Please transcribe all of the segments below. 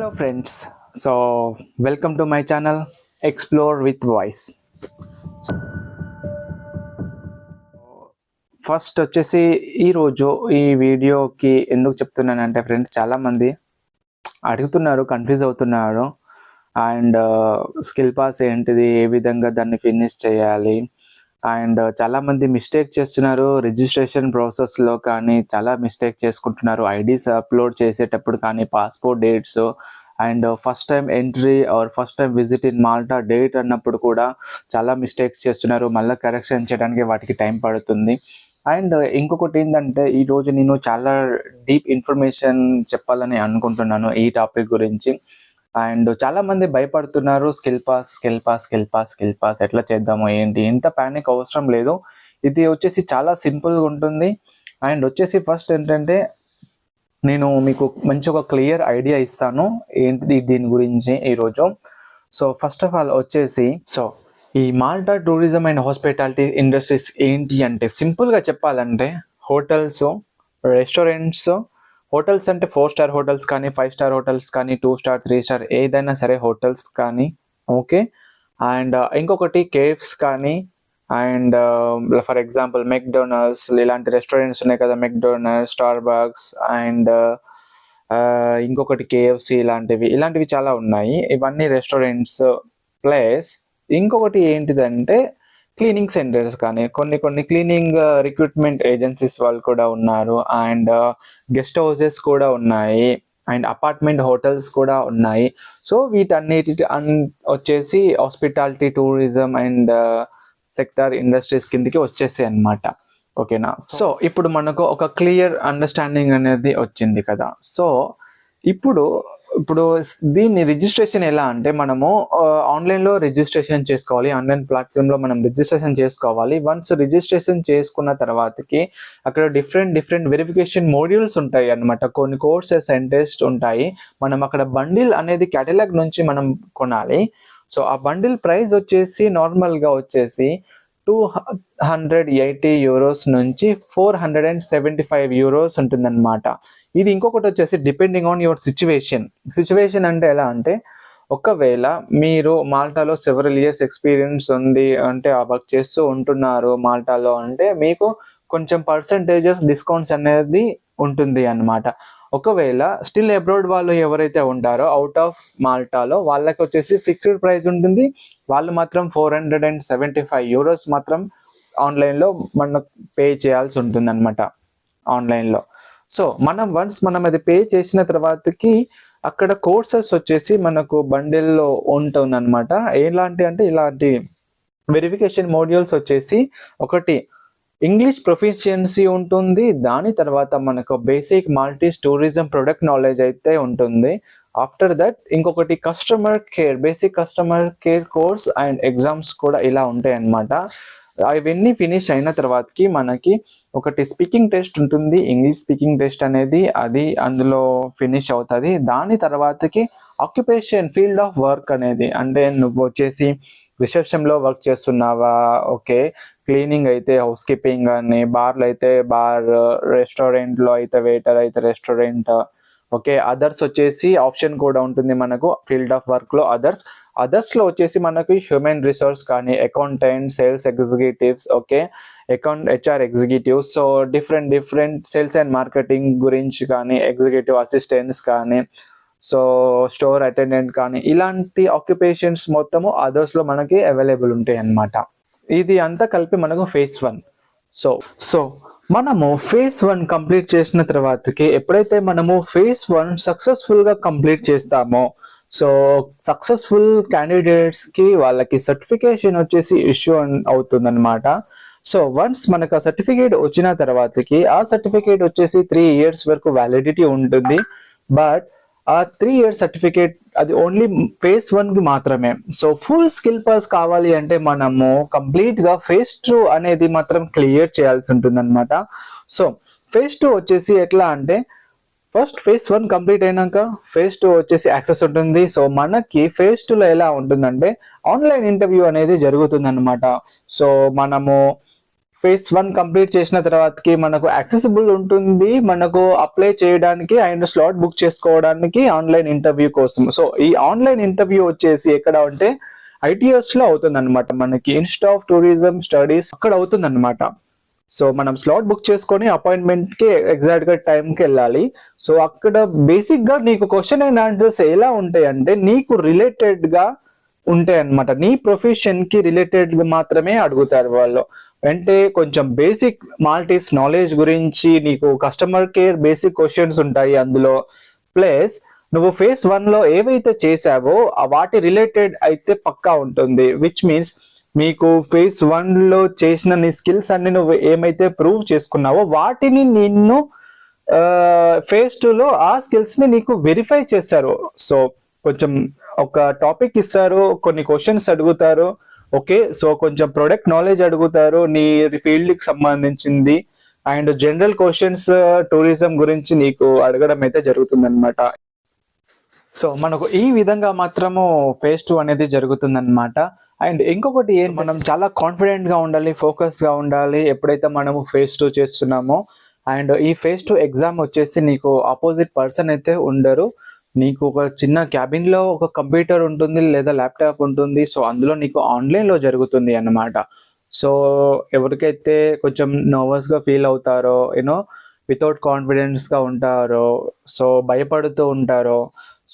Hello friends so welcome to my channel explore with voice first వచ్చేసి ఈరోజు ఈ వీడియోకి ఎందుకు చెప్తున్నానంటే ఫ్రెండ్స్ చాలామంది అడుగుతున్నారు కన్ఫ్యూజ్ అవుతున్నారు. అండ్ స్కిల్ పాస్ ఏంటిది ఏ విధంగా దాన్ని ఫినిష్ చేయాలి అండ్ చాలామంది మిస్టేక్ చేస్తున్నారు రిజిస్ట్రేషన్ ప్రాసెస్లో కానీ చాలా మిస్టేక్ చేసుకుంటున్నారు. ఐడీస్ అప్లోడ్ చేసేటప్పుడు కానీ passport dates and first time entry or first time visit in Malta date అన్నప్పుడు కూడా చాలా మిస్టేక్స్ చేస్తున్నారు. మళ్ళీ కరెక్షన్ చేయడానికి వాటికి టైం పడుతుంది. అండ్ ఇంకొకటి ఏంటంటే ఈరోజు నేను చాలా డీప్ ఇన్ఫర్మేషన్ చెప్పాలని అనుకుంటున్నాను ఈ టాపిక్ గురించి. అండ్ చాలా మంది భయపడుతున్నారు skill pass skill pass skill pass skill pass ఎట్లా చేద్దాము ఏంటి? ఇంత ప్యానిక్ అవసరం లేదు. ఇది వచ్చేసి చాలా సింపుల్గా ఉంటుంది. అండ్ వచ్చేసి ఫస్ట్ ఏంటంటే నేను మీకు మంచి ఒక క్లియర్ ఐడియా ఇస్తాను. ఏంటిది దీని గురించి ఈరోజు సో ఫస్ట్ ఆఫ్ ఆల్ వచ్చేసి సో ఈ Malta tourism and hospitality industries ఏంటి అంటే సింపుల్గా చెప్పాలంటే హోటల్స్ రెస్టారెంట్స్ హోటల్స్ అంటే ఫోర్ స్టార్ హోటల్స్ కానీ ఫైవ్ స్టార్ హోటల్స్ కానీ టూ స్టార్ త్రీ స్టార్ ఏదైనా సరే హోటల్స్ కానీ ఓకే? అండ్ uh, ఇంకొకటి కేఫ్స్ కానీ and um, for example McDonald's ఇలాంటి రెస్టారెంట్స్ ఉన్నాయి కదా McDonald's Starbucks and uh, uh, ఇంకొకటి కేఎఫ్సి ఇలాంటివి ఇలాంటివి చాలా ఉన్నాయి. ఇవన్నీ రెస్టారెంట్స్ ప్లస్. ఇంకొకటి ఏంటిదంటే క్లీనింగ్ సెంటర్స్ కానీ కొన్ని కొన్ని క్లీనింగ్ రిక్రూట్మెంట్ ఏజెన్సీస్ వాళ్ళు కూడా ఉన్నారు. అండ్ గెస్ట్ హౌసెస్ కూడా ఉన్నాయి. అండ్ అపార్ట్మెంట్ హోటల్స్ కూడా ఉన్నాయి. సో వీటన్నిటి అన్ వచ్చేసి hospitality tourism and sector industries కిందకి వచ్చేసాయి అన్నమాట. ఓకేనా? సో ఇప్పుడు మనకు ఒక క్లియర్ అండర్స్టాండింగ్ అనేది వచ్చింది కదా. సో ఇప్పుడు ఇప్పుడు దీన్ని రిజిస్ట్రేషన్ ఎలా అంటే మనము ఆన్లైన్లో రిజిస్ట్రేషన్ చేసుకోవాలి. ఆన్లైన్ ప్లాట్ఫామ్లో మనం రిజిస్ట్రేషన్ చేసుకోవాలి. వన్స్ రిజిస్ట్రేషన్ చేసుకున్న తర్వాతకి అక్కడ డిఫరెంట్ డిఫరెంట్ వెరిఫికేషన్ మోడ్యూల్స్ ఉంటాయి అన్నమాట. కొన్ని కోర్సెస్ అండ్ టెస్ట్ ఉంటాయి. మనం అక్కడ బండిల్ అనేది కేటలాగ్ నుంచి మనం కొనాలి. సో ఆ బండిల్ ప్రైస్ వచ్చేసి నార్మల్గా వచ్చేసి టూ హండ్రెడ్ ఎయిటీ యూరోస్ నుంచి four hundred and seventy five euros ఉంటుందన్నమాట. ఇది ఇంకొకటి వచ్చేసి depending on your situation situation అంటే ఎలా అంటే ఒకవేళ మీరు మాల్టాలో సెవెరల్ ఇయర్స్ ఎక్స్పీరియన్స్ ఉంది అంటే ఆ వర్క్ చేస్తూ ఉంటున్నారు మాల్టాలో అంటే మీకు కొంచెం పర్సంటేజెస్ డిస్కౌంట్స్ అనేది ఉంటుంది అన్నమాట. ఒకవేళ స్టిల్ అబ్రాడ్ వాళ్ళు ఎవరైతే ఉంటారో అవుట్ ఆఫ్ మాల్టాలో వాళ్ళకి వచ్చేసి ఫిక్స్డ్ ప్రైస్ ఉంటుంది. వాళ్ళు మాత్రం four hundred and seventy five euros మాత్రం ఆన్లైన్లో మనం పే చేయాల్సి ఉంటుంది అనమాట ఆన్లైన్లో సో మనం వన్స్ మనం అది పే చేసిన తర్వాతకి అక్కడ కోర్సెస్ వచ్చేసి మనకు బండిల్లో ఉంటుంది అనమాట ఎలాంటి అంటే ఇలాంటి వెరిఫికేషన్ మోడ్యూల్స్ వచ్చేసి ఒకటి ఇంగ్లీష్ ప్రొఫిషియన్సీ ఉంటుంది. దాని తర్వాత మనకు basic Maltese tourism product knowledge అయితే ఉంటుంది. ఆఫ్టర్ దట్ ఇంకొకటి customer care basic customer care course and exams కూడా ఇలా ఉంటాయి అన్నమాట అవన్నీ ఫినిష్ అయిన తర్వాతకి మనకి ఒకటి స్పీకింగ్ టెస్ట్ ఉంటుంది. ఇంగ్లీష్ స్పీకింగ్ టెస్ట్ అనేది అది అందులో ఫినిష్ అవుతుంది. దాని తర్వాతకి ఆక్యుపేషన్ ఫీల్డ్ ఆఫ్ వర్క్ అనేది అంటే నువ్వు వచ్చేసి రిసెప్షన్లో వర్క్ చేస్తున్నావా? ఓకే. క్లీనింగ్ అయితే హౌస్ కీపింగ్ అని బార్లు అయితే బార్ రెస్టారెంట్లో అయితే వెయిటర్ అయితే రెస్టారెంట్ ఓకే అదర్స్ వచ్చేసి ఆప్షన్ కూడా ఉంటుంది మనకు ఫీల్డ్ ఆఫ్ వర్క్లో అదర్స్ అదర్స్లో వచ్చేసి మనకు హ్యూమన్ రిసోర్స్ కానీ accountant sales executives okay account HR executives so different different sales and marketing గురించి కానీ ఎగ్జిక్యూటివ్ అసిస్టెంట్స్ కానీ సో స్టోర్ అటెండెంట్ కానీ ఇలాంటి ఆక్యుపేషన్స్ మొత్తము అదర్స్లో మనకి అవైలబుల్ ఉంటాయి అన్నమాట ఇది అంతా కలిపి మనకు ఫేస్ వన్ సో సో మనము ఫేస్ వన్ కంప్లీట్ చేసిన తర్వాతకి ఎప్పుడైతే మనము ఫేస్ వన్ సక్సెస్ఫుల్గా కంప్లీట్ చేస్తామో సో సక్సెస్ఫుల్ క్యాండిడేట్స్కి వాళ్ళకి సర్టిఫికేషన్ వచ్చేసి ఇష్యూ అవుతుందన్నమాట. సో వన్స్ మనకు ఆ సర్టిఫికేట్ వచ్చిన తర్వాతకి ఆ సర్టిఫికేట్ వచ్చేసి త్రీ ఇయర్స్ వరకు వ్యాలిడిటీ ఉంటుంది. బట్ ఆ త్రీ ఇయర్ సర్టిఫికేట్ అది ఓన్లీ ఫేస్ వన్కి మాత్రమే. సో ఫుల్ స్కిల్ పాస్ కావాలి అంటే మనము కంప్లీట్గా ఫేస్ టూ అనేది మాత్రం క్లియర్ చేయాల్సి ఉంటుంది అనమాట సో ఫేస్ టూ వచ్చేసి ఎట్లా అంటే ఫస్ట్ ఫేజ్ వన్ కంప్లీట్ అయినాక ఫేజ్ టూ వచ్చేసి యాక్సెస్ ఉంటుంది. సో మనకి ఫేజ్ టూలో ఎలా ఉంటుందంటే ఆన్లైన్ ఇంటర్వ్యూ అనేది జరుగుతుంది అనమాట సో మనము ఫేజ్ వన్ కంప్లీట్ చేసిన తర్వాతకి మనకు యాక్సెసిబుల్ ఉంటుంది. మనకు అప్లై చేయడానికి అండ్ స్లాట్ బుక్ చేసుకోవడానికి ఆన్లైన్ ఇంటర్వ్యూ కోసం. సో ఈ ఆన్లైన్ ఇంటర్వ్యూ వచ్చేసి ఎక్కడ అంటే ఐటీఎస్లో అవుతుంది అనమాట మనకి ఇన్స్టిట్యూట్ ఆఫ్ టూరిజం స్టడీస్ అక్కడ అవుతుంది అనమాట సో మనం స్లాట్ బుక్ చేసుకొని అపాయింట్మెంట్కి ఎగ్జాక్ట్గా టైం కి వెళ్ళాలి. సో అక్కడ బేసిక్గా నీకు క్వశ్చన్ అండ్ ఆన్సర్స్ ఎలా ఉంటాయి అంటే నీకు రిలేటెడ్గా ఉంటాయి అన్నమాట నీ ప్రొఫెషన్కి రిలేటెడ్ మాత్రమే అడుగుతారు వాళ్ళు. అంటే కొంచెం బేసిక్ మాల్టీస్ నాలెడ్జ్ గురించి నీకు కస్టమర్ కేర్ బేసిక్ క్వశ్చన్స్ ఉంటాయి అందులో. ప్లస్ నువ్వు ఫేస్ వన్లో ఏవైతే చేసావో ఆ వాటి రిలేటెడ్ అయితే పక్కా ఉంటుంది. విచ్ మీన్స్ మీకు ఫేస్ వన్లో చేసిన నీ స్కిల్స్ అన్ని నువ్వు ఏమైతే ప్రూవ్ చేసుకున్నావో వాటిని నిన్ను ఫేస్ టూలో ఆ స్కిల్స్ని నీకు వెరిఫై చేస్తారు సో కొంచెం ఒక టాపిక్ ఇస్తారు కొన్ని క్వశ్చన్స్ అడుగుతారు. ఓకే సో కొంచెం ప్రొడక్ట్ నాలెడ్జ్ అడుగుతారు. నీ ఫీల్డ్కి సంబంధించింది. అండ్ జనరల్ క్వశ్చన్స్ టూరిజం గురించి నీకు అడగడం అయితే జరుగుతుంది అనమాట సో మనకు ఈ విధంగా మాత్రము ఫేస్ టూ అనేది జరుగుతుందన్నమాట. అండ్ ఇంకొకటి ఏం మనం చాలా కాన్ఫిడెంట్గా ఉండాలి ఫోకస్గా ఉండాలి. ఎప్పుడైతే మనము ఫేస్ టూ చేస్తున్నామో. అండ్ ఈ ఫేస్ టూ ఎగ్జామ్ వచ్చేసి నీకు ఆపోజిట్ పర్సన్ అయితే ఉండరు. నీకు ఒక చిన్న క్యాబిన్లో ఒక కంప్యూటర్ ఉంటుంది లేదా ల్యాప్టాప్ ఉంటుంది. సో అందులో నీకు ఆన్లైన్లో జరుగుతుంది అన్నమాట. సో ఎవరికైతే కొంచెం నర్వస్గా ఫీల్ అవుతారో యూనో వితౌట్ కాన్ఫిడెన్స్గా ఉంటారో సో భయపడుతూ ఉంటారో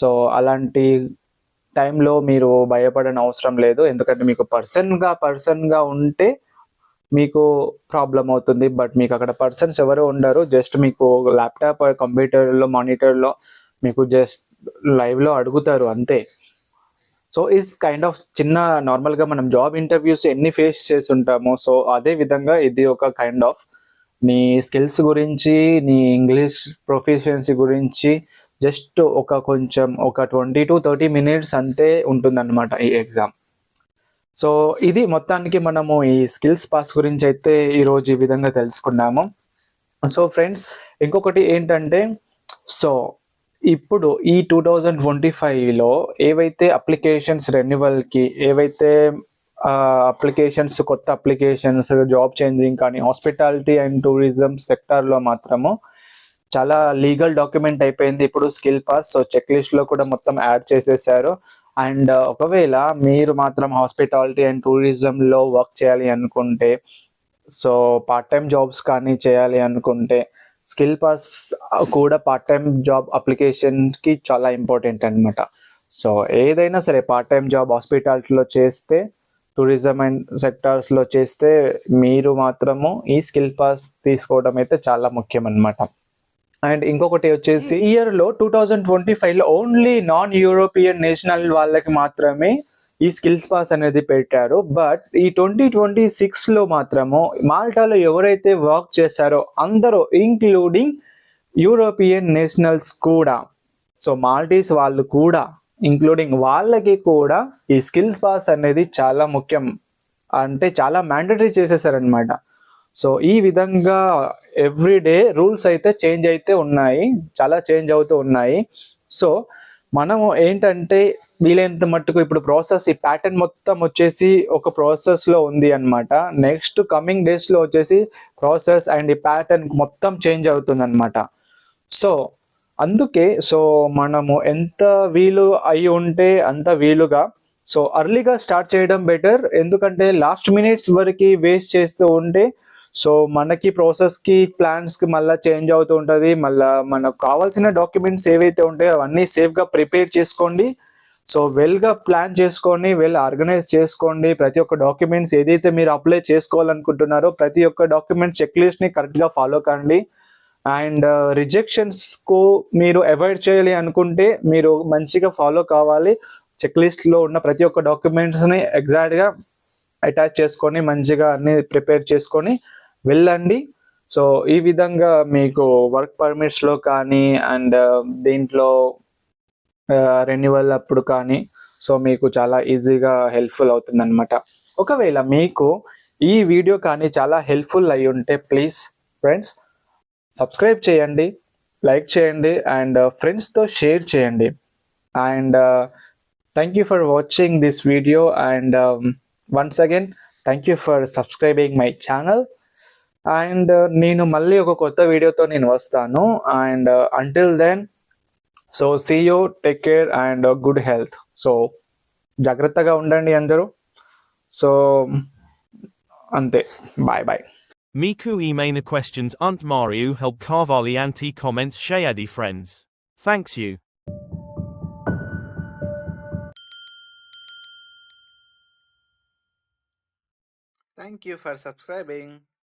సో అలాంటి టైంలో మీరు భయపడని అవసరం లేదు. ఎందుకంటే మీకు పర్సన్గా పర్సన్గా ఉంటే మీకు ప్రాబ్లం అవుతుంది. బట్ మీకు అక్కడ పర్సన్స్ ఎవరు ఉండరు. జస్ట్ మీకు ల్యాప్టాప్ కంప్యూటర్లో మానిటర్లో మీకు జస్ట్ లైవ్లో అడుగుతారు అంతే. సో ఇస్ కైండ్ ఆఫ్ చిన్న నార్మల్గా మనం జాబ్ ఇంటర్వ్యూస్ ఎన్ని ఫేస్ చేసి ఉంటామో సో అదే విధంగా ఇది ఒక కైండ్ ఆఫ్ నీ స్కిల్స్ గురించి నీ ఇంగ్లీష్ ప్రొఫిషియన్సీ గురించి జస్ట్ ఒక కొంచెం ఒక ట్వంటీ టు థర్టీ మినిట్స్ అంతే ఉంటుందన్నమాట ఈ ఎగ్జామ్ సో ఇది మొత్తానికి మనము ఈ స్కిల్స్ పాస్ గురించి అయితే ఈరోజు ఈ విధంగా తెలుసుకున్నాము. సో ఫ్రెండ్స్ ఇంకొకటి ఏంటంటే సో ఇప్పుడు ఈ టూ థౌజండ్ ట్వంటీ ఫైవ్లో ఏవైతే అప్లికేషన్స్ రెన్యువల్కి ఏవైతే అప్లికేషన్స్ కొత్త అప్లికేషన్స్ జాబ్ చేంజింగ్ కానీ హాస్పిటాలిటీ అండ్ టూరిజం సెక్టార్లో మాత్రము చాలా లీగల్ డాక్యుమెంట్ అయిపోయింది. ఇప్పుడు స్కిల్ పాస్ సో చెక్ లిస్ట్లో కూడా మొత్తం యాడ్ చేసేసారు. అండ్ uh, ఒకవేళ మీరు మాత్రం హాస్పిటాలిటీ అండ్ టూరిజంలో వర్క్ చేయాలి అనుకుంటే సో పార్ట్ టైం జాబ్స్ కానీ చేయాలి అనుకుంటే స్కిల్ పాస్ కూడా పార్ట్ టైం జాబ్ అప్లికేషన్కి చాలా ఇంపార్టెంట్ అనమాట సో ఏదైనా సరే పార్ట్ టైం జాబ్ హాస్పిటాలిటీలో చేస్తే టూరిజం అండ్ సెక్టార్స్లో చేస్తే మీరు మాత్రము ఈ స్కిల్ పాస్ తీసుకోవడం అయితే చాలా ముఖ్యం అనమాట అండ్ ఇంకొకటి వచ్చేసి ఇయర్లో టూ థౌజండ్ ట్వంటీ ఫైవ్లో ఓన్లీ నాన్ యూరోపియన్ నేషనల్ వాళ్ళకి మాత్రమే ఈ స్కిల్స్ పాస్ అనేది పెట్టారు. బట్ ఈ ట్వంటీ ట్వంటీ సిక్స్లో మాత్రము మాల్టాలో ఎవరైతే వర్క్ చేశారో అందరూ ఇంక్లూడింగ్ యూరోపియన్ నేషనల్స్ కూడా. సో మాల్టీస్ వాళ్ళు కూడా ఇంక్లూడింగ్ వాళ్ళకి కూడా ఈ స్కిల్స్ పాస్ అనేది చాలా ముఖ్యం. అంటే చాలా మ్యాండటరీ చేసేసారనమాట సో ఈ విధంగా ఎవ్రీడే రూల్స్ అయితే చేంజ్ అయితే ఉన్నాయి. చాలా చేంజ్ అవుతూ ఉన్నాయి. సో మనము ఏంటంటే వీలైనంత మట్టుకు ఇప్పుడు ప్రాసెస్ ఈ ప్యాటర్న్ మొత్తం వచ్చేసి ఒక ప్రాసెస్లో ఉంది అన్నమాట. నెక్స్ట్ కమింగ్ డేస్లో వచ్చేసి ప్రాసెస్ అండ్ ఈ ప్యాటర్న్ మొత్తం చేంజ్ అవుతుంది అనమాట సో అందుకే సో మనము ఎంత వీలు అయి ఉంటే అంత వీలుగా సో అర్లీగా స్టార్ట్ చేయడం బెటర్ ఎందుకంటే లాస్ట్ మినిట్స్ వరకు వేస్ట్ చేస్తూ ఉంటే సో మనకి ప్రాసెస్కి ప్లాన్స్కి మళ్ళీ చేంజ్ అవుతూ ఉంటది. మళ్ళీ మనకు కావాల్సిన డాక్యుమెంట్స్ ఏవైతే ఉంటాయో అవన్నీ సేఫ్గా ప్రిపేర్ చేసుకోండి. సో వెల్గా ప్లాన్ చేసుకొని వెల్ ఆర్గనైజ్ చేసుకోండి. ప్రతి ఒక్క డాక్యుమెంట్స్ ఏదైతే మీరు అప్లై చేసుకోవాలనుకుంటున్నారో ప్రతి ఒక్క డాక్యుమెంట్ చెక్ లిస్ట్ని కరెక్ట్గా ఫాలో కండి. అండ్ uh, రిజెక్షన్స్కు మీరు అవాయిడ్ చేయాలి అనుకుంటే మీరు మంచిగా ఫాలో కావాలి. చెక్ లిస్ట్లో ఉన్న ప్రతి ఒక్క డాక్యుమెంట్స్ని ఎగ్జాక్ట్గా అటాచ్ చేసుకొని మంచిగా అన్ని ప్రిపేర్ చేసుకొని వెళ్ళండి. సో ఈ విధంగా మీకు వర్క్ పర్మిట్స్లో కానీ అండ్ um, దీంట్లో రెన్యువల్ అప్పుడు కానీ సో మీకు చాలా ఈజీగా హెల్ప్ఫుల్ అవుతుంది అనమాట ఒకవేళ మీకు ఈ వీడియో కానీ చాలా హెల్ప్ఫుల్ అయి ఉంటే ప్లీజ్ ఫ్రెండ్స్ సబ్స్క్రైబ్ చేయండి లైక్ చేయండి అండ్ uh, ఫ్రెండ్స్తో షేర్ చేయండి. And thank you for watching this video and once again thank you for subscribing my channel and నేను మళ్ళీ ఒక కొత్త వీడియోతో నేను వస్తాను and until then so see you take care and good health so జాగ్రత్తగా ఉండండి అందరూ సో అంతే bye bye Miku emaina questions unt Mario help Carvali anti comments Shayadi friends. Thanks you. Thank you for subscribing.